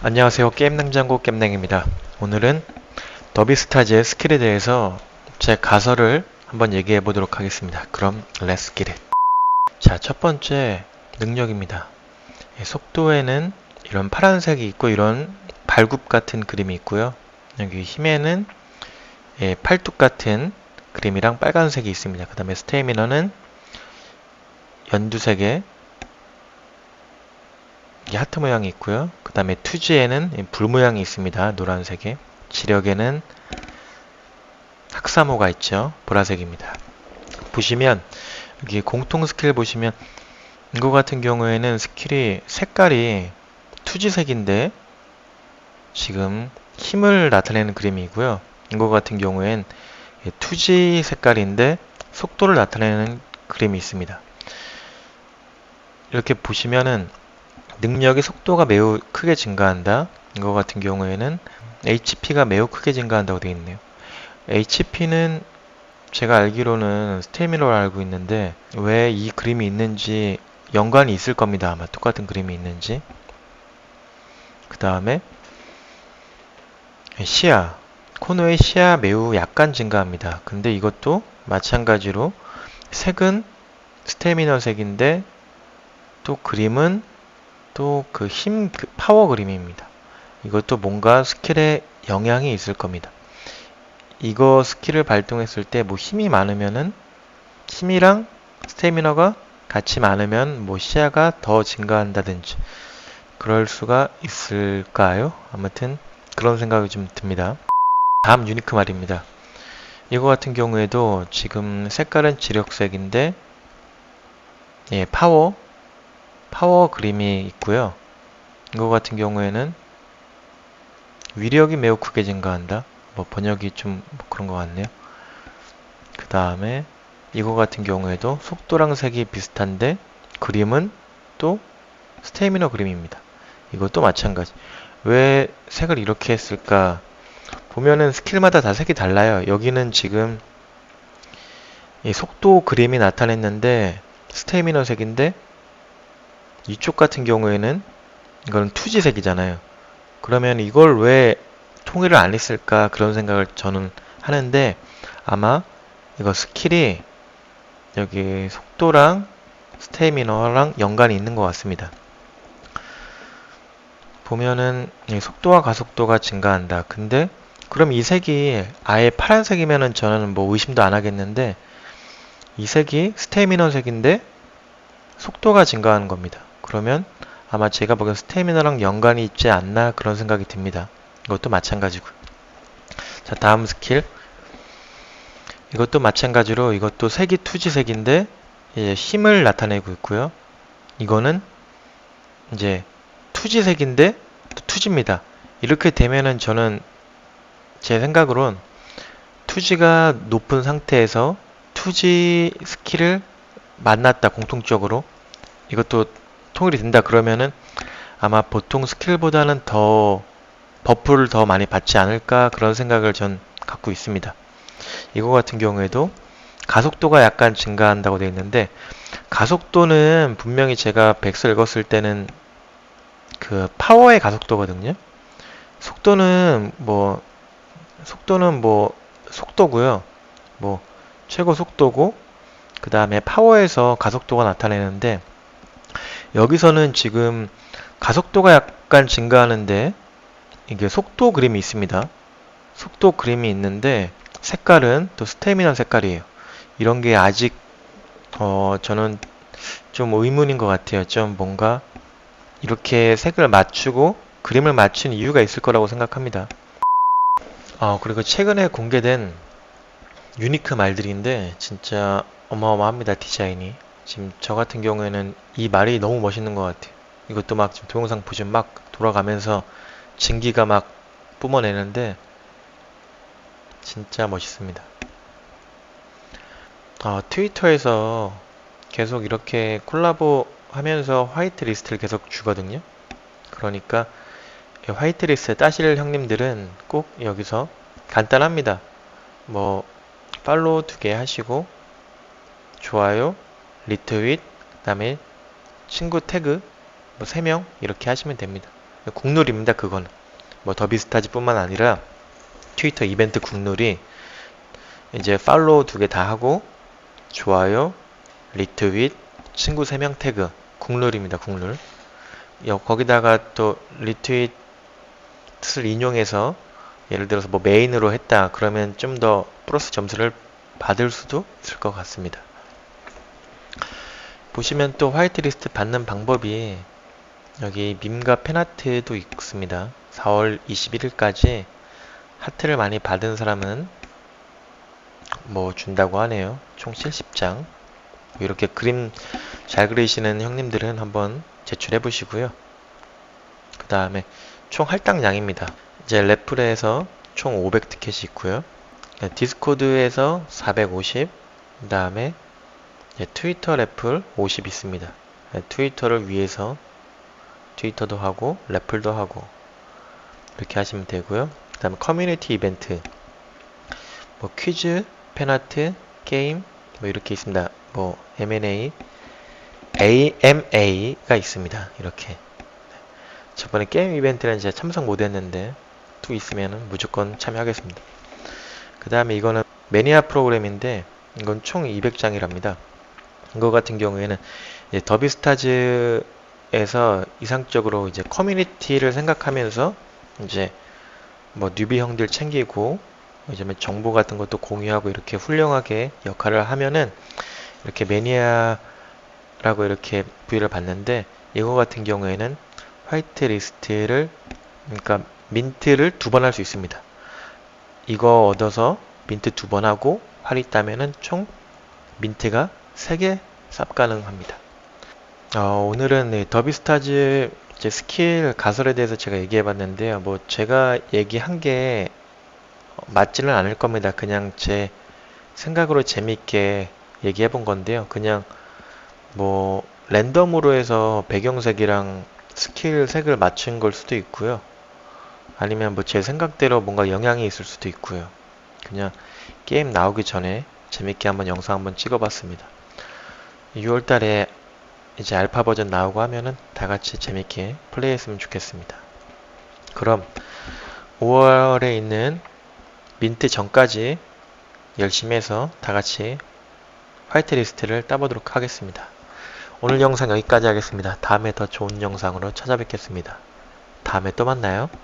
안녕하세요. 게임냉장고 겜냉입니다. 오늘은 더비스타즈의 스킬에 대해서 제 가설을 한번 얘기해 보도록 하겠습니다. 그럼 렛츠 기릿 자 첫 번째 능력입니다. 예, 속도에는 이런 파란색이 있고 이런 발굽 같은 그림이 있고요. 여기 힘에는 예, 팔뚝 같은 그림이랑 빨간색이 있습니다. 그 다음에 스테미너는 연두색의 이 하트 모양이 있고요. 그 다음에 투지에는 불 모양이 있습니다. 노란색에. 지력에는 학사모가 있죠. 보라색입니다. 보시면 여기 공통 스킬 보시면 이거 같은 경우에는 스킬이 색깔이 투지색인데 지금 힘을 나타내는 그림이고요. 이거 같은 경우엔 투지 색깔인데 속도를 나타내는 그림이 있습니다. 이렇게 보시면은 능력의 속도가 매우 크게 증가한다. 이거 같은 경우에는 HP가 매우 크게 증가한다고 되어 있네요. HP는 제가 알기로는 스테미너로 알고 있는데 왜 이 그림이 있는지 연관이 있을 겁니다. 아마 똑같은 그림이 있는지. 그 다음에 시야. 코너의 시야 매우 약간 증가합니다. 근데 이것도 마찬가지로 색은 스테미너 색인데 또 그림은 또 그 힘, 그 파워 그림입니다. 이것도 뭔가 스킬에 영향이 있을 겁니다. 이거 스킬을 발동했을 때 뭐 힘이 많으면은 힘이랑 스태미너가 같이 많으면 뭐 시야가 더 증가한다든지 그럴 수가 있을까요? 아무튼 그런 생각이 좀 듭니다. 다음 유니크 말입니다. 이거 같은 경우에도 지금 색깔은 지력색인데 예, 파워 파워 그림이 있고요. 이거 같은 경우에는 위력이 매우 크게 증가한다. 뭐 번역이 좀뭐 그런 것 같네요. 그 다음에 이거 같은 경우에도 속도랑 색이 비슷한데 그림은 또 스테미너 그림입니다. 이것도 마찬가지. 왜 색을 이렇게 했을까? 보면은 스킬마다 다 색이 달라요. 여기는 지금 이 속도 그림이 나타냈는데 스테미너 색인데 이쪽 같은 경우에는 이거는 투지색이잖아요. 그러면 이걸 왜 통일을 안 했을까 그런 생각을 저는 하는데 아마 이거 스킬이 여기 속도랑 스테미너랑 연관이 있는 것 같습니다. 보면은 속도와 가속도가 증가한다. 근데 그럼 이 색이 아예 파란색이면은 저는 뭐 의심도 안 하겠는데 이 색이 스테미너 색인데 속도가 증가하는 겁니다. 그러면 아마 제가 보기엔 스태미너랑 연관이 있지 않나 그런 생각이 듭니다. 이것도 마찬가지고. 자, 다음 스킬. 이것도 마찬가지로 이것도 색이 투지색인데 이제 힘을 나타내고 있고요. 이거는 이제 투지색인데 또 투지입니다. 이렇게 되면은 저는 제 생각으론 투지가 높은 상태에서 투지 스킬을 만났다 공통적으로 이것도 통일이 된다 그러면은 아마 보통 스킬보다는 더 버프를 더 많이 받지 않을까 그런 생각을 전 갖고 있습니다. 이거 같은 경우에도 가속도가 약간 증가한다고 되어 있는데 가속도는 분명히 제가 백서 읽었을 때는 그 파워의 가속도거든요. 속도는 뭐 속도는 뭐 속도고요. 뭐 최고 속도고 그 다음에 파워에서 가속도가 나타내는데 여기서는 지금 가속도가 약간 증가하는데 이게 속도 그림이 있습니다. 속도 그림이 있는데 색깔은 또 스테미너 색깔이에요. 이런 게 아직 어 저는 좀 의문인 것 같아요. 좀 뭔가 이렇게 색을 맞추고 그림을 맞춘 이유가 있을 거라고 생각합니다. 어, 그리고 최근에 공개된 유니크 말들인데 진짜 어마어마합니다 디자인이 지금 저 같은 경우에는 이 말이 너무 멋있는 것 같아요. 이것도 막 지금 동영상 보시면 막 돌아가면서 증기가 막 뿜어내는데 진짜 멋있습니다. 어, 트위터에서 계속 이렇게 콜라보 하면서 화이트 리스트를 계속 주거든요. 그러니까 화이트 리스트 따실 형님들은 꼭 여기서 간단합니다. 뭐 팔로우 두 개 하시고 좋아요 리트윗, 그 다음에 친구 태그 뭐 3명 이렇게 하시면 됩니다. 국룰입니다. 그건 뭐 더비스타즈 뿐만 아니라 트위터 이벤트 국룰이 이제 팔로우 두 개 다 하고 좋아요, 리트윗, 친구 3명 태그 국룰입니다. 국룰. 여- 거기다가 또 리트윗을 인용해서 예를 들어서 뭐 메인으로 했다 그러면 좀 더 플러스 점수를 받을 수도 있을 것 같습니다. 보시면 또 화이트리스트 받는 방법이 여기 밈과 팬아트도 있습니다. 4월 21일까지 하트를 많이 받은 사람은 뭐 준다고 하네요. 총 70장. 이렇게 그림 잘 그리시는 형님들은 한번 제출해 보시고요. 그 다음에 총 할당량입니다. 이제 레플에서 총 500 티켓이 있고요. 네, 디스코드에서 450, 그 다음에 이제 트위터 래플 50 있습니다. 네, 트위터를 위해서 트위터도 하고 래플도 하고 이렇게 하시면 되고요. 그 다음에 커뮤니티 이벤트 뭐 퀴즈, 팬아트, 게임 뭐 이렇게 있습니다. 뭐 M&A, AMA가 있습니다. 이렇게 저번에 게임 이벤트는 제가 참석 못했는데 또 있으면 무조건 참여하겠습니다. 그 다음에 이거는 매니아 프로그램인데 이건 총 200장이랍니다. 이거 같은 경우에는 더비스타즈에서 이상적으로 이제 커뮤니티를 생각하면서 이제 뭐 뉴비 형들 챙기고 이제 뭐 정보 같은 것도 공유하고 이렇게 훌륭하게 역할을 하면은 이렇게 매니아라고 이렇게 부여를 받는데 이거 같은 경우에는 화이트 리스트를 그러니까 민트를 두 번 할 수 있습니다. 이거 얻어서 민트 두 번 하고 활이 따면은 총 민트가 3개 쌉 가능합니다. 어, 오늘은 네, 더비스타즈 이제 스킬 가설에 대해서 제가 얘기해 봤는데요. 뭐 제가 얘기한 게 맞지는 않을 겁니다. 그냥 제 생각으로 재밌게 얘기해 본 건데요. 그냥 뭐 랜덤으로 해서 배경색이랑 스킬 색을 맞춘 걸 수도 있고요. 아니면 뭐 제 생각대로 뭔가 영향이 있을 수도 있고요. 그냥 게임 나오기 전에 재밌게 한번 영상 한번 찍어봤습니다. 6월 달에 이제 알파 버전 나오고 하면은 다 같이 재밌게 플레이했으면 좋겠습니다. 그럼 5월에 있는 민트 전까지 열심히 해서 다 같이 화이트 리스트를 따보도록 하겠습니다. 오늘 영상 여기까지 하겠습니다. 다음에 더 좋은 영상으로 찾아뵙겠습니다. 다음에 또 만나요.